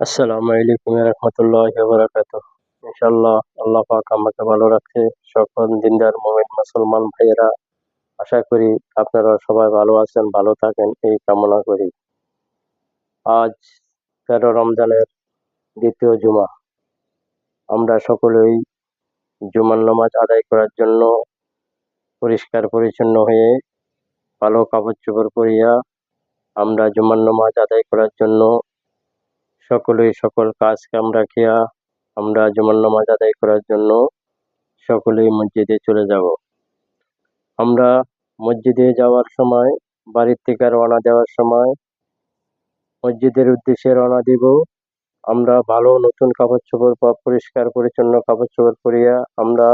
আসসালামু আলাইকুম রহমতুল্লাহ বরাকাত ইনশাল্লাহ আল্লাহ পাক আমাকে ভালো রাখছে। সকল দিনদার মোমেন মুসলমান ভাইয়েরা, আশা করি আপনারা সবাই ভালো আছেন, ভালো থাকেন, এই কামনা করি। আজ তেরো রমজানের দ্বিতীয় জুমা। আমরা সকলেই জুমার নামাজ আদায় করার জন্য পরিষ্কার পরিচ্ছন্ন হয়ে ভালো কাপড় চোপড় পরিয়া আমরা জুমার নামাজ আদায় করার জন্য সকলেই সকল কাজ কাম রাখিয়া আমরা জুমার নামাজ আদায় করার জন্য সকলেই মসজিদে চলে যাব। আমরা মসজিদে যাওয়ার সময়, বাড়ির থেকে রওনা দেওয়ার সময় মসজিদের উদ্দেশ্যে রওনা দিব। আমরা ভালো নতুন কাপড় চোপড় পরিষ্কার পরিচ্ছন্ন কাপড় চোপড় পরিয়া আমরা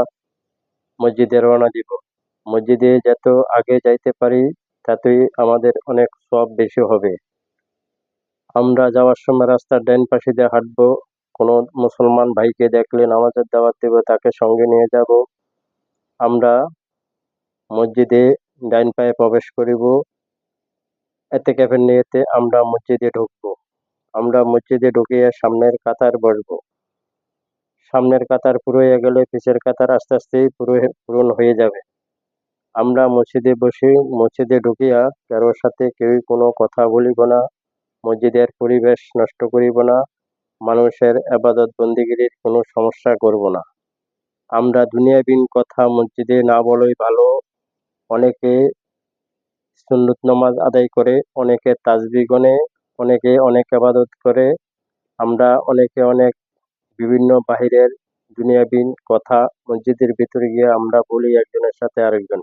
মসজিদে রওনা দিব। মসজিদে যত আগে যাইতে পারি, ততই আমাদের অনেক সব বেশি হবে। আমরা যাওয়ার সময় রাস্তার ডাইন পাশে দিয়ে হাঁটবো। কোনো মুসলমান ভাইকে দেখলে নামাজের দাওয়াত দেব, তাকে সঙ্গে নিয়ে যাব। আমরা মসজিদে ডাইন পায়ে প্রবেশ করিব। এতে ক্যাফের নিয়েতে আমরা মসজিদে ঢুকবো। আমরা মসজিদে ঢুকিয়ে সামনের কাতার বসবো। সামনের কাতার পুরো হয়ে গেলে পিছের কাতার আস্তে আস্তেই পুরো, পূরণ হয়ে যাবে। আমরা মসজিদে বসে মসজিদে ঢুকিয়া কারোর সাথে কেউই কোনো কথা বলিব না। মসজিদের পরিবেশ নষ্ট করিব না, মানুষের আবাদত বন্দিগিরির কোনো সমস্যা করব না। আমরা দুনিয়াবিন কথা মসজিদে না বলাই ভালো। অনেকে সুন্নত নমাজ আদায় করে, অনেকে তাজবি গনে, অনেকে অনেক আবাদত করে। আমরা অনেকে অনেক বিভিন্ন বাহিরের দুনিয়াবিন কথা মসজিদের ভিতরে গিয়ে আমরা বলি একজনের সাথে আরেকজন।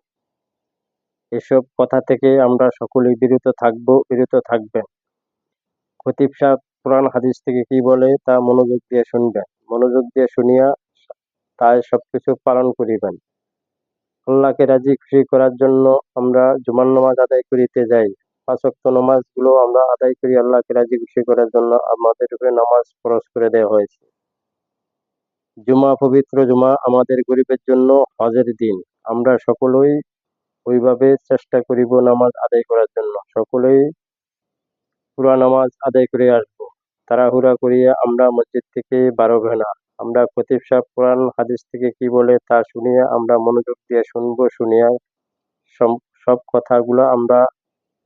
এসব কথা থেকে আমরা সকলেই বিরত থাকব, বিরত থাকবেন। খতিব সাহেব কোরআন হাদিস থেকে কি বলে? তা মনোযোগ দিয়ে শুনবেন। মনোযোগ দিয়ে শুনিয়া তাই সবকিছু পালন করিবেন। আল্লাহকে রাজি খুশি করার জন্য আমরা জুমার নামাজ আদায় করিতে যাই। পাঁচক্তগুলো আমরা আদায় করি আল্লাহকে রাজি খুশি করার জন্য। আমাদের উপরে নামাজ খরচ করে দেওয়া হয়েছে। জুমা পবিত্র জুমা আমাদের গরিবের জন্য হজের দিন। আমরা সকলেই ওইভাবে চেষ্টা করিব নামাজ আদায় করার জন্য। সকলেই পুরা নামাজ আদায় করে আসব। তাড়াহুড়া করিয়া আমরা মসজিদ থেকে বারোবে না আমরা খতিব সাহেব কোরআন, হাদিস থেকে কি বলে তা শুনিয়া আমরা মনোযোগ দিয়ে শুনব, শুনিয়া সব কথাগুলো আমরা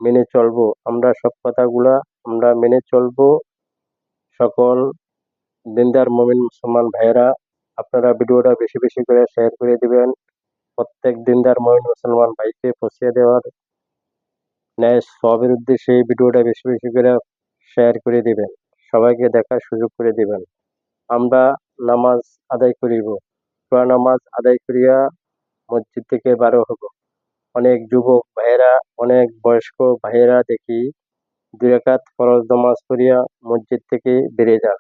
মেনে চলবো। আমরা সব কথাগুলা আমরা মেনে চলবো। সকল দিনদার মমিন মুসলমান ভাইয়েরা, আপনারা ভিডিওটা বেশি বেশি করে শেয়ার করে দিবেন। প্রত্যেক দিনদার মমিন মুসলমান ভাইকে পৌঁছে দেওয়ার ন্যায় সবের উদ্দেশ্যে এই ভিডিওটা বেশি বেশি করে শেয়ার করে দিবেন। সবাইকে দেখার সুযোগ করে দিবেন। আমরা নামাজ আদায় করিব। পুরা নামাজ আদায় করিয়া মসজিদ থেকে বারো হব। অনেক যুবক ভাইয়েরা, অনেক বয়স্ক ভাইয়েরা দেখি দুই রাকাত ফরজ নামাজ করিয়া মসজিদ থেকে বেড়ে যান।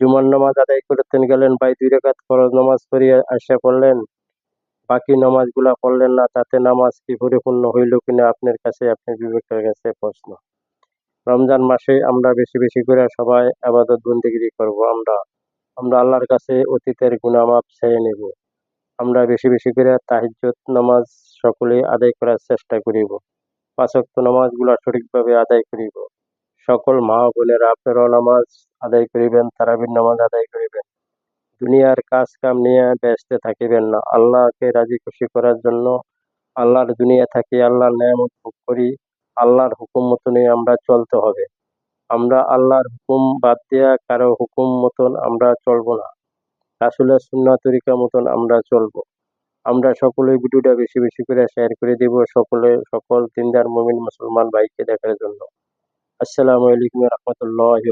জুমার নামাজ আদায় করতেন গেলেন ভাই, দুই রেখাত ফরজ নামাজ করিয়া আসা পড়লেন। বাকি নামাজগুলা পড়লেন না, তাতে নামাজ কি পরিপূর্ণ হইল কিনা আপনার কাছে, আপনার বিবেকের কাছে প্রশ্ন। রমজান মাসে আমরা বেশি বেশি করে সবাই আবাদত বন্দিগিরি করব, আমরা আমরা আল্লাহর কাছে অতীতের গুণামাপ ছেড়ে নেব। আমরা বেশি বেশি করে তাহিজ্জত নামাজ সকলে আদায় করার চেষ্টা করিব। পাঁচক্ত নামাজগুলা সঠিকভাবে আদায় করিব। সকল মা বোনেরা আপনারাও নামাজ আদায় করিবেন, তারাবির নামাজ আদায় করিবেন। দুনিয়ার কাজ কাম নিয়ে ব্যস্ত থাকিবেন না। আল্লাহকে রাজি খুশি করার জন্য আল্লাহর দুনিয়া থাকি আল্লাহর নিয়ামত ভোগ করি। আল্লাহর হুকুম মতনই আমরা চলতে হবে। আমরা আল্লাহর হুকুম বাদ দিয়া কারও হুকুম মতন আমরা চলবো না। রাসুলের সুন্না তরিকা মতন আমরা চলবো। আমরা সকলে ভিডিওটা বেশি বেশি করে শেয়ার করে দিব সকলে, সকল তিনদার মমিন মুসলমান ভাইকে দেখার জন্য। আসসালামু আলাইকুম রহমতুল্লাহ